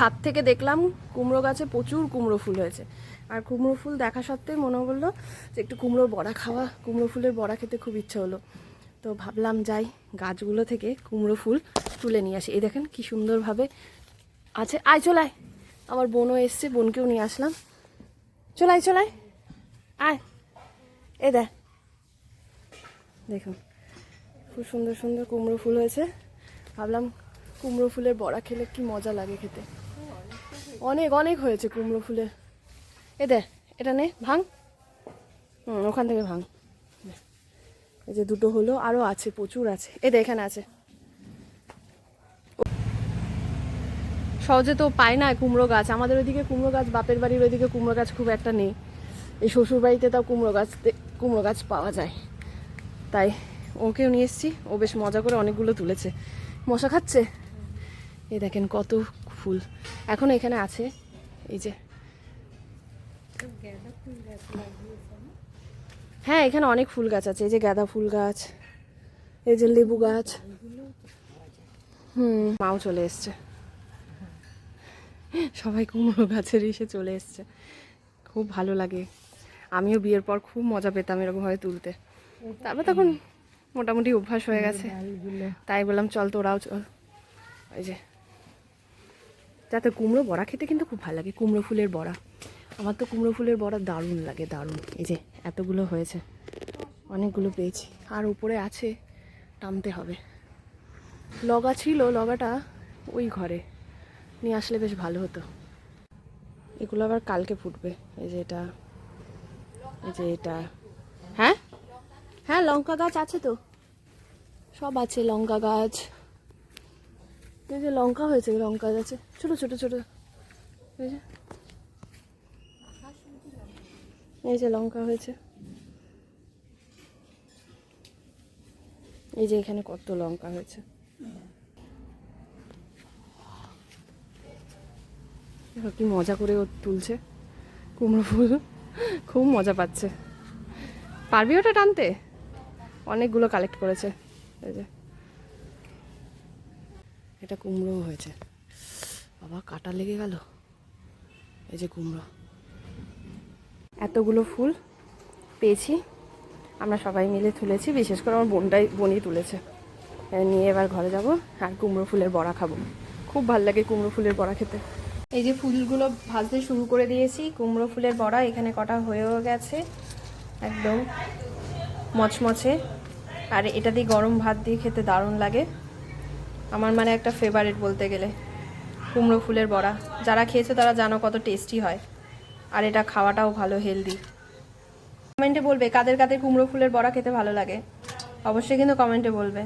ছাদ থেকে দেখলাম কুমড়ো গাছে প্রচুর কুমড়ো ফুল হয়েছে। আর কুমড়ো ফুল দেখা সত্ত্বে মনে হলো যে একটু কুমড়োর বড়া খাওয়া, কুমড়ো ফুলের বড়া খেতে খুব ইচ্ছে হলো। তো ভাবলাম যাই গাছগুলো থেকে কুমড়ো ফুল তুলে নিয়ে আসি। এই দেখেন কি সুন্দরভাবে আছে। আয় চলায় আমার বোনও এসছে, বোনকেও নিয়ে আসলাম। চলাই চলাই আয়। এ দেখ। দেখুন, খুব সুন্দর সুন্দর কুমড়ো ফুল হয়েছে। ভাবলাম কুমড়ো ফুলের বড়া খেলে কি মজা লাগে খেতে। অনেক অনেক হয়েছে কুমড়ো ফুলের এ দে, এটা নে, ভাঙ। হুম, ওখান থেকে ভাঙ। এই যে দুটো হলো আরও আছে, প্রচুর আছে। এ দে, এখানে আছে। সহজে তো পায় না কুমড়ো গাছ। আমাদের ওইদিকে কুমড়ো গাছ, বাপের বাড়ির ওইদিকে কুমড়ো গাছ খুব একটা নেই। এই শ্বশুর বাড়িতে তাও কুমড়ো গাছ কুমড়ো গাছ পাওয়া যায়। তাই ওকেও নিয়ে এসেছি। ও বেশ মজা করে অনেকগুলো তুলেছে। মশা খাচ্ছে? এ দেখেন কত ফুল। এখন এখানে আছে এই যে। হ্যাঁ এখানে অনেক ফুল গাছ আছে এই যে গাঁদা ফুল গাছ এই যে লেবু গাছ। হুম মাও চলে এসছে। সবাই কুমড়ো গাছের এসে চলে এসছে। খুব ভালো লাগে। আমিও বিয়ের পর খুব মজা পেতাম এরকমভাবে তুলতে। তারপর তখন মোটামুটি অভ্যাস হয়ে গেছে। তাই বললাম চল তোরাও চল। ওই যে যাতে কুমড়ো বড়া খেতে কিন্তু খুব ভালো লাগে, কুমড়ো ফুলের বড়া। আমার তো কুমড়ো ফুলের বড়া দারুণ লাগে, দারুণ। এই যে, এতগুলো হয়েছে, অনেকগুলো পেয়েছি। আর উপরে আছে, টানতে হবে। লগা ছিল, লগাটা ওই ঘরে। নিয়ে আসলে বেশ ভালো হতো। এগুলো আবার কালকে ফুটবে। এই যে এটা, এই যে এটা। হ্যাঁ? হ্যাঁ লঙ্কা গাছ আছে তো? সব আছে, লঙ্কা গাছ। এই যে লঙ্কা হয়েছে লঙ্কা গাছে ছোট ছোট ছোট। এই যে। এই যে লঙ্কা হয়েছে। এই যে এখানে কত লঙ্কা হয়েছে। কি মজা করে ও তুলছে। কুমড়ো ফুল। খুব মজা পাচ্ছে। পারবি ওটা টানতে? অনেকগুলো কালেক্ট করেছে। এই যে। এটা কুমড়ো হয়েছে। বাবা, কাটা লেগে গেল। এই যে কুমড়ো। এতগুলো ফুল পেয়েছি। আমরা সবাই মিলে তুলেছি, বিশেষ করে আমার বোনটাই, বোনই তুলেছে। নিয়ে এবার ঘরে যাব আর কুমড়ো ফুলের বড়া খাব। খুব ভালো লাগে কুমড়ো ফুলের বড়া খেতে। এই যে ফুলগুলো ভাজতে শুরু করে দিয়েছি, কুমড়ো ফুলের বড়া এখানে কটা হয়েও গেছে, একদম মচমচে। আর এটা দিয়ে গরম ভাত দিয়ে খেতে দারুণ লাগে। আমার মানে একটা ফেভারিট বলতে গেলে, কুমড়ো ফুলের বড়া। যারা খেয়েছে তারা জানো কত টেস্টি হয়। আর এটা খাওয়াটাও ভালো হেলদি কমেন্টে বলবে কাদের কাদের কুমড়ো ফুলের বড়া খেতে ভালো লাগে। অবশ্যই কিন্তু কমেন্টে বলবে।